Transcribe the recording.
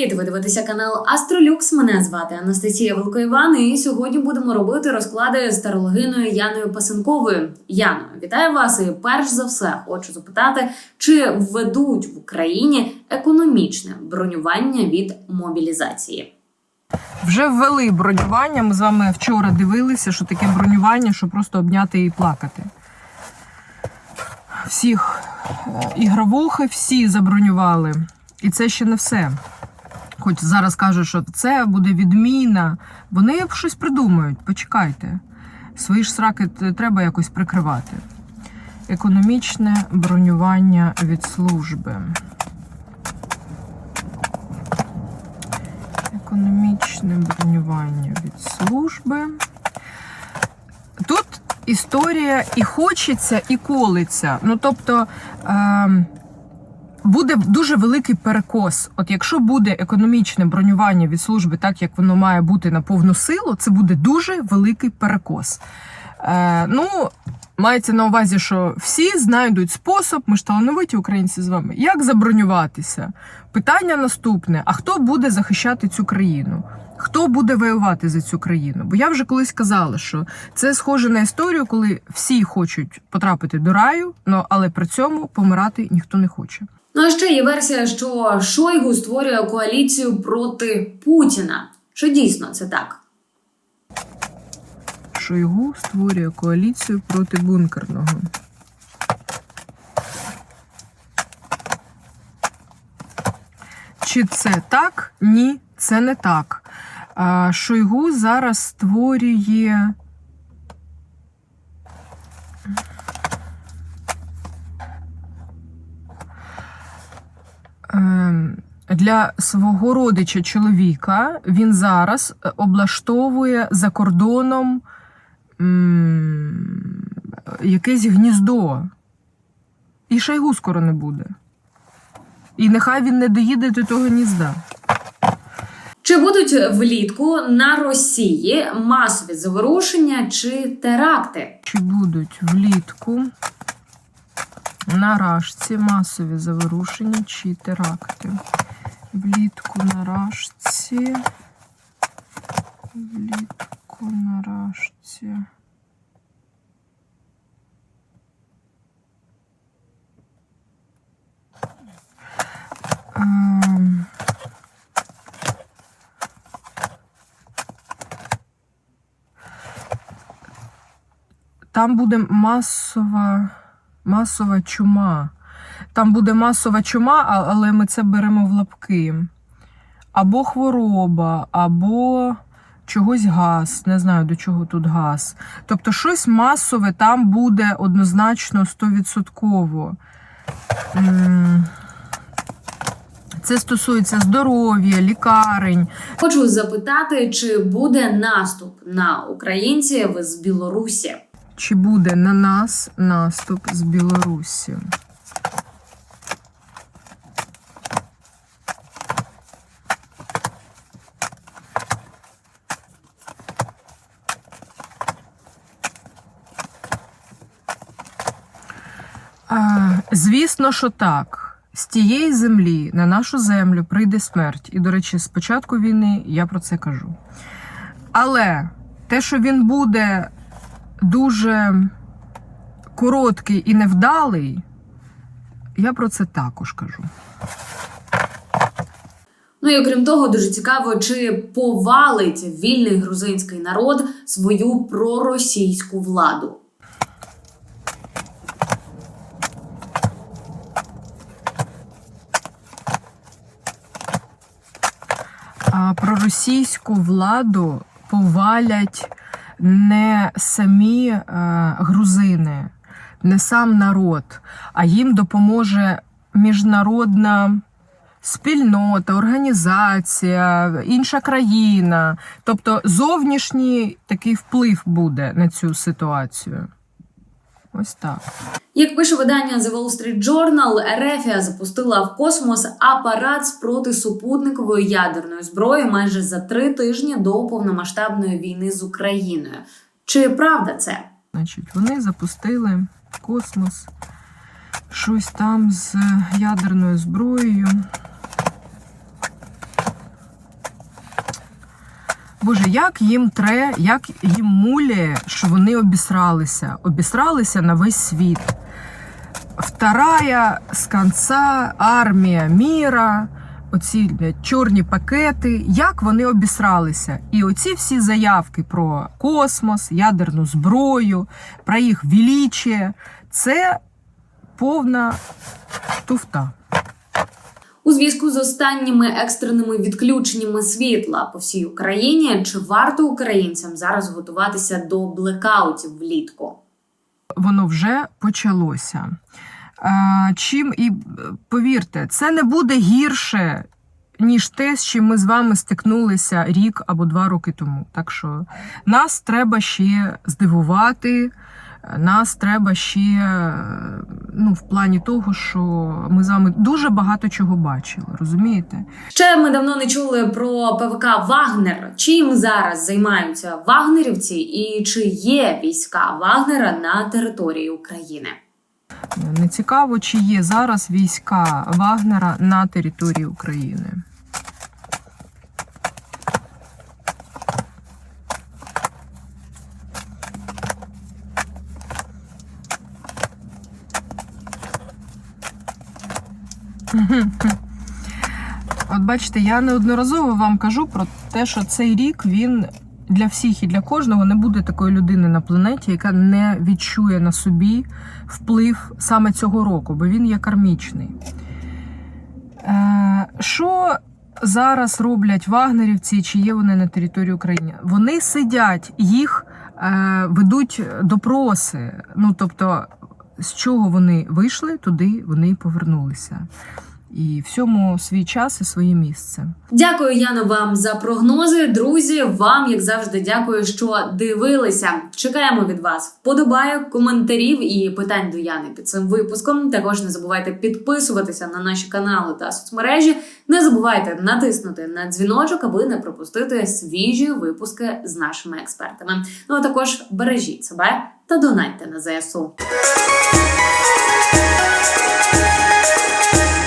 привіт! Ви дивитеся канал Астролюкс. Мене звати Анастасія Великоїван, і сьогодні будемо робити розклади з тарологиною Яною Пасенковою. Яно, вітаю вас! І перш за все хочу запитати, чи введуть в Україні економічне бронювання від мобілізації? Вже ввели бронювання. Ми з вами вчора дивилися, що таке бронювання, що просто обняти і плакати. Всіх е, ігровухи всі забронювали. І це ще не все. Хоч зараз кажуть, що це буде відміна. Вони щось придумають, почекайте. Свої ж сраки треба якось прикривати. Економічне бронювання від служби. Економічне бронювання від служби. Тут історія і хочеться, і колиться. Ну, тобто. Е- Буде дуже великий перекос. От якщо буде економічне бронювання від служби, так як воно має бути на повну силу, це буде дуже великий перекос. Е, ну, мається на увазі, що всі знайдуть спосіб, ми ж талановиті українці з вами, як забронюватися. Питання наступне: а хто буде захищати цю країну? Хто буде воювати за цю країну? Бо я вже колись казала, що це схоже на історію, коли всі хочуть потрапити до раю, але при цьому помирати ніхто не хоче. Ну а ще є версія, що Шойгу створює коаліцію проти Путіна. Чи дійсно це так? Шойгу створює коаліцію проти бункерного. Чи це так? Ні, це не так. Шойгу зараз створює. Для свого родича чоловіка він зараз е, облаштовує за кордоном якесь гніздо. І шайгу скоро не буде. І нехай він не доїде до того гнізда. Чи будуть влітку на Росії масові заворушення чи теракти? Чи будуть влітку на Рашці масові заворушення чи теракти? Влітку на Рашці. Влітку на Рашці. Ем, Там буде масова, масова чума. Там буде масова чума, але ми це беремо в лапки. Або хвороба, або чогось газ. Не знаю, до чого тут газ. Тобто, щось масове там буде однозначно 100%. Це стосується здоров'я, лікарень. Хочу запитати, чи буде наступ на українців з Білорусі? Чи буде на нас наступ з Білорусі? Звісно, що так. З тієї землі на нашу землю прийде смерть. І, до речі, з початку війни я про це кажу. Але те, що він буде дуже короткий і невдалий, я про це також кажу. Ну і окрім того, дуже цікаво, чи повалить вільний грузинський народ свою проросійську владу. А проросійську владу повалять не самі е, грузини, не сам народ, а їм допоможе міжнародна спільнота, організація, інша країна. Тобто зовнішній такий вплив буде на цю ситуацію. Ось так. Як пише видання The Wall Street Journal, Ерефія запустила в космос апарат з протисупутниковою ядерною зброєю майже за три тижні до повномасштабної війни з Україною. Чи правда це? Значить, вони запустили в космос щось там з ядерною зброєю. Боже, як їм тре, як їм муляє, що вони обісралися, обісралися на весь світ. Вторая з кінця армія міра, оці чорні пакети, як вони обісралися. І оці всі заявки про космос, ядерну зброю, про їх величие, це повна туфта. У зв'язку з останніми екстреними відключеннями світла по всій Україні, чи варто українцям зараз готуватися до блекаутів влітку? воно вже почалося. А, чим і е, повірте, це не буде гірше, ніж те, з чим ми з вами стикнулися рік або два роки тому. Так що нас треба ще здивувати. Нас треба ще е, ну, в плані того, що ми з вами дуже багато чого бачили, розумієте? Ще ми давно не чули про ПВК Вагнер. Чим зараз займаються вагнерівці, і чи є війська Вагнера на території України? Не цікаво, чи є зараз війська Вагнера на території України. От бачите, я неодноразово вам кажу про те, що цей рік він для всіх і для кожного не буде такої людини на планеті, яка не відчує на собі вплив саме цього року, бо він є кармічний. Е, що зараз роблять вагнерівці, чи є вони на території України? Вони сидять, їх е, ведуть допроси. Ну, тобто, з чого вони вийшли, туди вони повернулися. І всьому свій час і своє місце. Дякую, Яно, вам за прогнози. Друзі, вам як завжди дякую, що дивилися. Чекаємо від вас вподобайок, коментарів і питань до Яни під цим випуском. Також не забувайте підписуватися на наші канали та соцмережі. Не забувайте натиснути на дзвіночок, аби не пропустити свіжі випуски з нашими експертами. Ну а також бережіть себе та донайте на ЗСУ.